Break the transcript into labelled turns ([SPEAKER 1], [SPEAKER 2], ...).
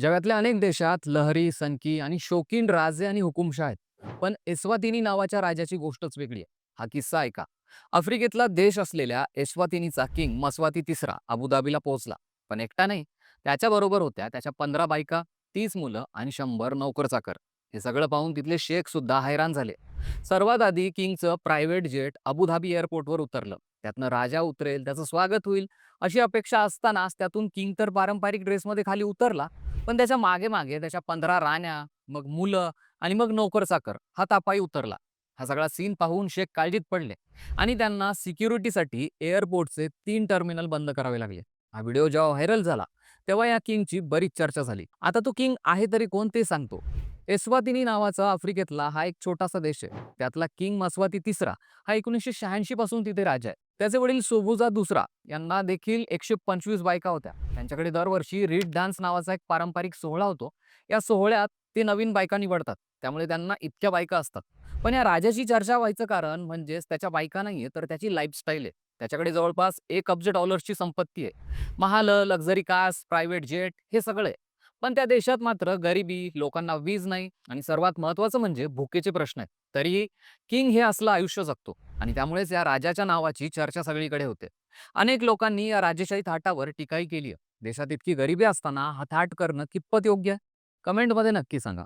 [SPEAKER 1] जगातल्या अनेक देशात लहरी, सनकी आणि शोकीन राजे आणि हुकुमशा आहेत. पण एस्वातिनी नावाच्या राजाची गोष्टच वेगळी आहे. हा किस्सा ऐका. आफ्रिकेतला देश असलेल्या एस्वातिनीचा किंग मस्वाती तिसरा अबुधाबीला पोहोचला. पण एकटा नाही. त्याच्याबरोबर होत्या त्याच्या पंधरा बायका, तीस मुलं आणि शंभर नोकर-चाकर. हे सगळं पाहून तिथले शेख सुद्धा हैराण झाले. सर्वात आधी किंगचं प्रायव्हेट जेट अबुधाबी एअरपोर्टवर उतरलं. त्यातनं राजा उतरेल, त्याचं स्वागत होईल अशी अपेक्षा असतानाच त्यातून किंग तर पारंपरिक ड्रेसमध्ये खाली उतरला. पण त्याच्यामागे मागे त्याच्या पंधरा राण्या, मग मुलं आणि मग नोकर-चाकर हा तापाई उतरला. हा सगळा सीन पाहून शेख काळजीत पडले आणि त्यांना सिक्युरिटीसाठी एअरपोर्टचे तीन टर्मिनल बंद करावे लागले. हा व्हिडिओ जेव्हा व्हायरल झाला, तेव्हा या किंगची बरीच चर्चा झाली. आता तो किंग आहे तरी कोण ते सांगतो. एस्वातिनी नावाचा आफ्रिकेतला हा एक छोटासा देश आहे. त्यातला किंग मस्वाती तिसरा हा एकोणीसशे शहाऐंशी पासून तिथे राजा आहे. त्याचे वडील सोबुजा दुसरा यांना देखील एकशे पंचवीस बायका होत्या. त्यांच्याकडे दरवर्षी रीड डान्स नावाचा एक पारंपरिक सोहळा होतो. या सोहळ्यात ते नवीन बायका निवडतात. त्यामुळे त्यांना इतक्या बायका असतात. पण या राजाची चर्चा व्हायचं कारण म्हणजेच त्याच्या बायका नाहीये तर त्याची लाईफस्टाईल आहे. त्याच्याकडे जवळपास एक अब्ज डॉलर्सची संपत्ती आहे. महाल लक्झरी कार्स, प्रायव्हेट जेट हे सगळं आहे. पण त्या देशात मात्र गरिबी, लोकांना वीज नाही आणि सर्वात महत्त्वाचं म्हणजे भुकेचे प्रश्न आहेत. तरीही किंग हे असलं आयुष्य जगतो आणि त्यामुळेच या राजाच्या नावाची चर्चा सगळीकडे होते. अनेक लोकांनी या राजेशाही थाटावर टीकाही केली आहे. देशात इतकी गरिबी असताना हा थाट करणं कितपत योग्य आहे? कमेंटमध्ये नक्की सांगा.